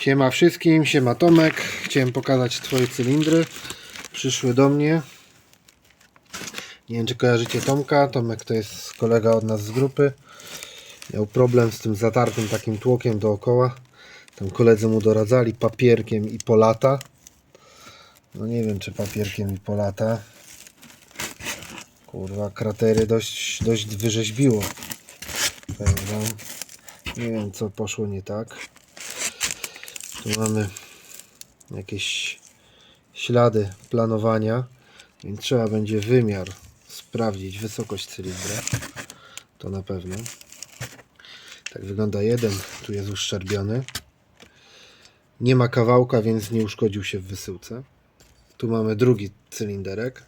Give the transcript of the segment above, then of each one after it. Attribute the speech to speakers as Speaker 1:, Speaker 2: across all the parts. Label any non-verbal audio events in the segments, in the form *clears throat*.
Speaker 1: Siema wszystkim, siema Tomek. Chciałem pokazać Twoje cylindry. Przyszły do mnie. Nie wiem, czy kojarzycie Tomka. Tomek to jest kolega od nas z grupy. Miał problem z tym zatartym takim tłokiem dookoła. Tam koledzy mu doradzali papierkiem i polata. No nie wiem, czy papierkiem i polata. Kurwa, kratery dość, dość wyrzeźbiło. Nie wiem, co poszło nie tak. Tu mamy jakieś ślady planowania, więc trzeba będzie wymiar sprawdzić, wysokość cylindra. To na pewno. Tak wygląda jeden, tu jest uszczerbiony. Nie ma kawałka, więc nie uszkodził się w wysyłce. Tu mamy drugi cylinderek.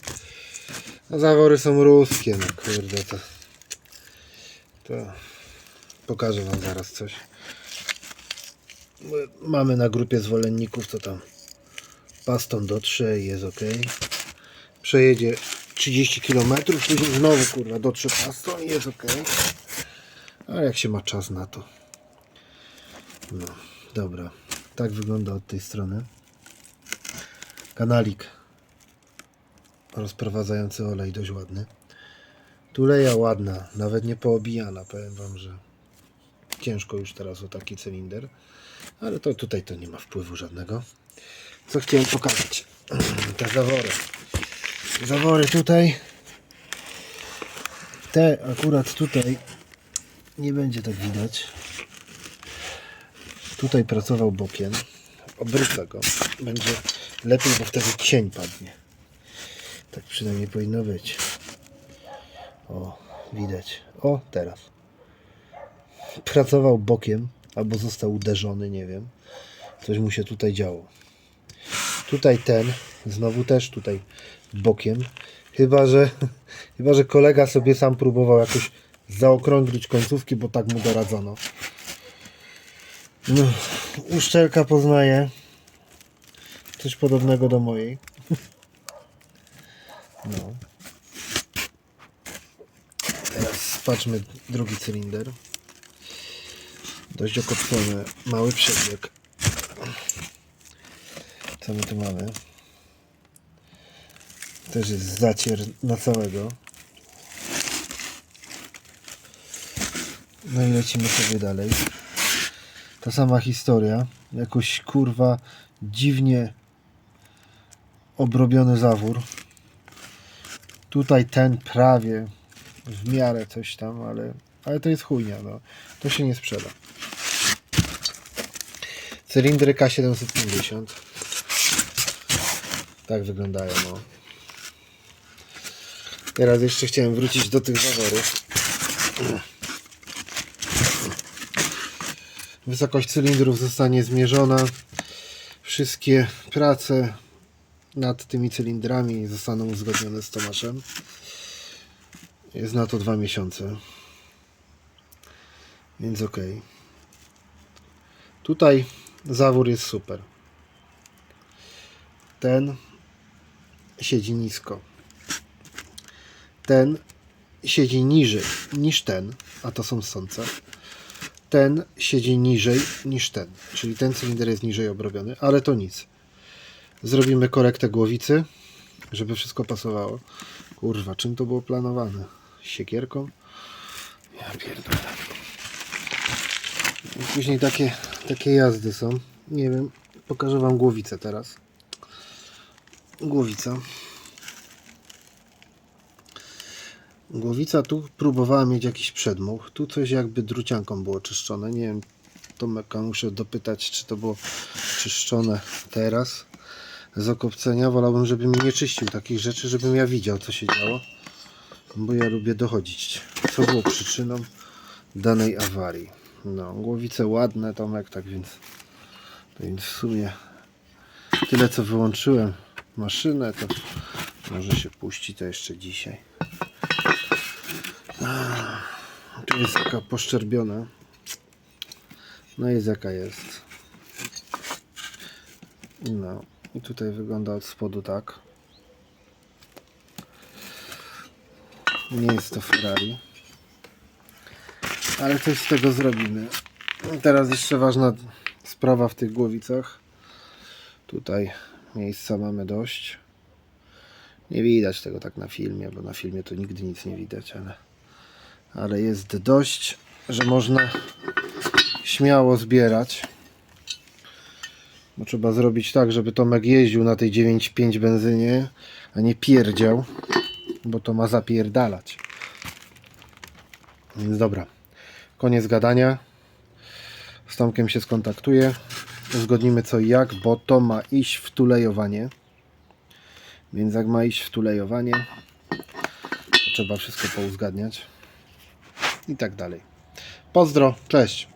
Speaker 1: No, zawory są ruskie, no kurde, to, to pokażę Wam zaraz coś. Mamy na grupie zwolenników, to tam paston dotrze i jest ok. Przejedzie 30 km, później znowu kurwa dotrze paston i jest ok. A jak się ma czas na to? No, dobra. Tak wygląda od tej strony. Kanalik rozprowadzający olej dość ładny. Tuleja ładna, nawet nie poobijana. Powiem Wam, że ciężko już teraz o taki cylinder. Ale to tutaj to nie ma wpływu żadnego. Co chciałem pokazać? *clears throat* Te zawory. Zawory tutaj. Te akurat tutaj nie będzie tak widać. Tutaj pracował bokiem. Obrócę go. Będzie lepiej, bo wtedy cień padnie. Tak przynajmniej powinno być. O, widać. O, teraz. Pracował bokiem, albo został uderzony, nie wiem. Coś mu się tutaj działo. Tutaj ten, znowu też tutaj bokiem. Chyba, że *laughs* chyba, że kolega sobie sam próbował jakoś zaokrąglić końcówki, bo tak mu doradzono. No, uszczelka poznaje. Coś podobnego do mojej. *laughs* No. Teraz patrzmy drugi cylinder. Dość okopcony, mały przebieg. Co my tu mamy? Też jest zacier na całego. No i lecimy sobie dalej. Ta sama historia. Jakoś kurwa dziwnie obrobiony zawór. Tutaj ten prawie w miarę coś tam, ale, ale to jest chujnia. No. To się nie sprzeda. Cylindry K750. Tak wyglądają. No. Teraz jeszcze chciałem wrócić do tych zaworów. Wysokość cylindrów zostanie zmierzona. Wszystkie prace nad tymi cylindrami zostaną uzgodnione z Tomaszem. Jest na to dwa miesiące. Więc ok. Tutaj zawór jest super. Ten siedzi nisko. Ten siedzi niżej niż ten, a to są sące. Ten siedzi niżej niż ten, czyli ten cylinder jest niżej obrobiony, ale to nic. Zrobimy korektę głowicy, żeby wszystko pasowało. Kurwa, czym to było planowane? Siekierką? Ja pierdolę. I później takie, takie jazdy są. Nie wiem, pokażę Wam głowicę teraz. Głowica. Głowica, tu próbowała mieć jakiś przedmuch. Tu coś jakby drucianką było czyszczone. Nie wiem, Tomeka muszę dopytać, czy to było czyszczone teraz z okopcenia. Wolałbym, żeby mi nie czyścił takich rzeczy, żebym ja widział, co się działo. Bo ja lubię dochodzić, co było przyczyną danej awarii. No, głowice ładne, Tomek, tak więc, więc w sumie tyle, co wyłączyłem maszynę, to może się puści to jeszcze dzisiaj. Tu jest taka poszczerbiona. No jest jaka jest. No i tutaj wygląda od spodu tak. Nie jest to Ferrari. Ale coś z tego zrobimy. Teraz jeszcze ważna sprawa w tych głowicach. Tutaj miejsca mamy dość. Nie widać tego tak na filmie, bo na filmie to nigdy nic nie widać, ale, ale jest dość, że można śmiało zbierać. Bo trzeba zrobić tak, żeby Tomek jeździł na tej 9.5 benzynie, a nie pierdział, bo to ma zapierdalać. Więc dobra, koniec gadania. Z Tomkiem się skontaktuję. Uzgodnimy co i jak, bo to ma iść w tulejowanie. Więc jak ma iść w tulejowanie, to trzeba wszystko pouzgadniać. I tak dalej. Pozdro, cześć.